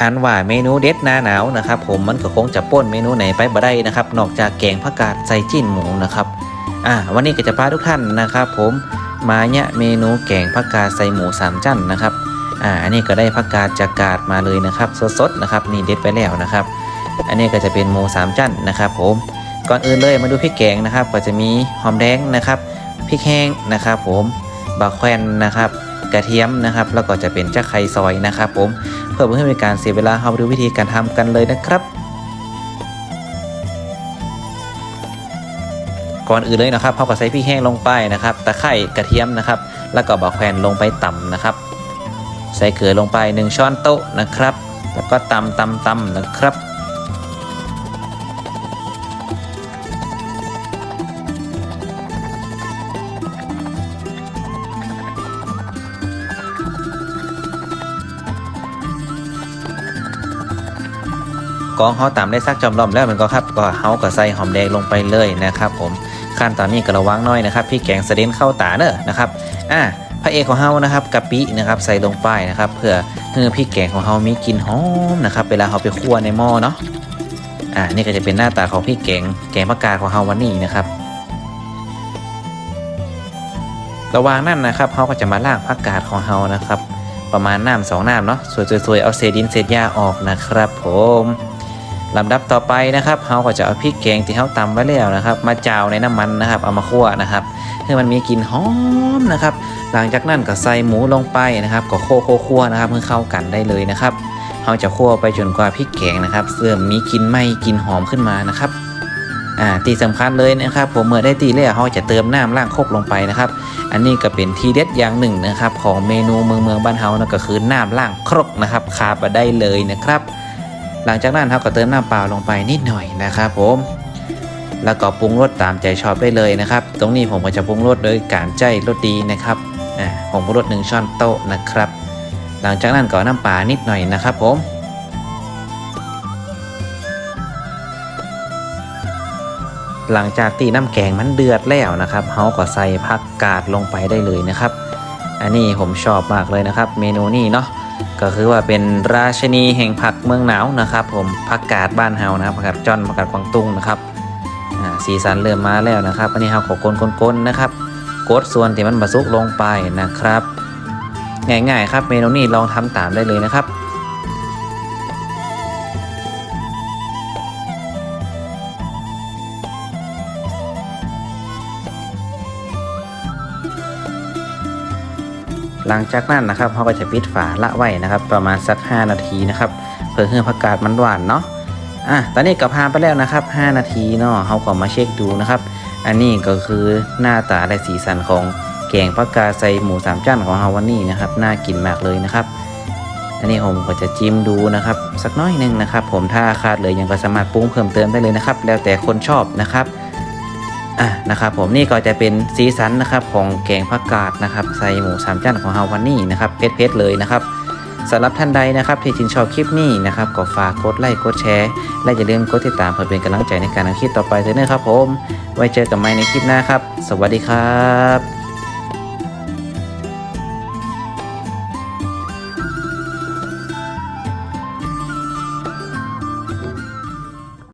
อันว่าเมนูเด็ดหน้าหนาวนะครับผมมันก็คงจะป้นเมนูไหนไปบ่ได้นะครับ นอกจากแกงผักกาดใส่จิ้นหมูนะครับอ่าวันนี้ก็จะพาทุกท่านนะครับ ผมมาเนี่ยเมนูแกงผักกาดใส่หมูสามจั่นนะครับอ่าอันนี้ก็ได้ผักกาดจากกาดมาเลยนะครับ สดๆนะครับนี่เด็ดไปแล้วนะครับ อันนี้ก็จะเป็นหมูสามจั่นนะครับ ผมก่อนอื่นเลยมาดูพริกแกงนะครับ ก็จะมีหอมแดงนะครับพริกแห้งนะครับ ผมบะแควนนะครับ กระเทียมนะครับ แล้วก็จะเป็นจักไข่ซอยนะครับผมเพื่อเพื่อเป็นการเสียเวลาเราไปดูวิธีการทำกันเลยนะครับ ก่อนอื่นเลยนะครับเราก็ใส่พริกแห้งลงไปนะครับตะไคร่กระเทียมนะครับ แล้วก็บะแควนลงไปต่ำนะครับ ใส่เกลือลงไป 1 ช้อนโต๊ะนะครับ แล้วก็ตำตำตำนะครับ กองเขาตามได้ซักจอมล้อมแล้วมันก็ครับก็เขาก็ใส่หอมแดงลงไปเลยนะครับผมขั้นตอนนี้ก็ระวังหน้อยนะครับพี่แกงเสด็นเข้าตาเนอะนะครับอ่าพระเอกของเฮานะครับกะปินะครับใส่ลงไปนะครับเพื่อให้พี่แกงของเฮามีกลิ่นหอมนะครับเวลาเขาไปคั่วในหม้อเนาะอ่านี่ก็จะเป็นหน้าตาของพี่แกงแกงผักกาดของเฮาวันนี้นะครับ ระหว่างนั้นนะครับเขาก็จะมาล่างผักกาดของเฮานะครับ ประมาณน้ำสองน้ำเนาะสวยๆเอาเศษดินเศษหญ้าออกนะครับ ผม ลำดับต่อไปนะครับเราก็จะเอาพริกแกงที่เราตำไว้แล้วนะครับ มาจาวในน้ำมันนะครับ เอามาคั่วนะครับให้มันมีกลิ่นหอมนะครับ หลังจากนั้นก็ใส่หมูลงไปนะครับ ก็โคโคคั่วนะครับเพื่อเข้ากันได้เลยนะครับเราจะคั่วไปจนกว่าพริกแกงนะครับเริ่อมมีกลิ่นไหม้กลิ่นหอมขึ้นมานะครับอ่าที่สำคัญเลยนะครับ ผมเมื่อได้ตีแล้วเราจะเติมน้ำล่างโคกลงไปนะครับ อันนี้ก็เป็นทีเด็ดอย่างหนึ่งนะครับ ของเมนูเมืองเมืองบ้านเฮานะก็คือน้ำล่างครกนะครับขาดไปได้เลยนะครับ หลังจากนั้นเราก็เติมน้ำเปล่าลงไปนิดหน่อยนะครับผมแล้วก็ปรุงรสตามใจชอบได้เลยนะครับ ตรงนี้ผมก็จะปรุงรสโดยการใจรสดีนะครับอ่าผมปรุงรสหนึ่งช้อนโต๊ะนะครับ หลังจากนั้นก็น้ำปลานิดหน่อยนะครับผมหลังจากที่น้ำแกงมันเดือดแล้วนะครับเขาก็ใส่ผักกาดลงไปได้เลยนะครับ อันนี้ผมชอบมากเลยนะครับ เมนูนี้เนาะ ก็คือว่าเป็นราชนีแห่งผักเมืองหนาวนะครับ ผมผักกาดบ้านเฮานะครับผักกาดจอนผักกาดกวางตุ้งนะครับสีสันเริ่มมาแล้วนะครับอันนี้เฮาขอกลนๆนะครับกดส่วนที่มันบะซุกลงไปนะครับ ง่ายๆครับเมนูนี้ลองทำตามได้เลยนะครับ หลังจากนั้นนะครับเขาก็จะปิดฝาละไว้นะครับ ประมาณสัก 5 นาทีนะครับเพื่อให้ผักกาดมันหวานเนาะอะตอนนี้ก็ผ่านไปแล้วนะครับ 5 นาทีเนาะเขาก็มาเช็คดูนะครับ อันนี้ก็คือหน้าตาและสีสันของแกงผักกาดใส่หมูสามจ้านของเฮาวันนี้นะครับน่ากินมากเลยนะครับ อันนี้ผมก็จะจิ้มดูนะครับ สักน้อยหนึงนะครับ ผมถ้าขาดเลยยังก็สามารถปรุงเพิ่มเติมได้เลยนะครับ แล้วแต่คนชอบนะครับ อะนะครับผมนี่ก็จะเป็นสีสันนะครับของแกงผักกาดนะครับใส่หมูสามชั้นของเฮาวันนี้นะครับเพชรๆเลยนะครับสำหรับท่านใดนะครับที่ชื่นชอบคลิปนี้นะครับก็ฝากกดไลค์กดแชร์ และอย่าลืมกดติดตามเพื่อเป็นกำลังใจในการทำคลิปต่อไปด้วยนะครับผม ไว้เจอกันใหม่ในคลิปหน้าครับ สวัสดีครับ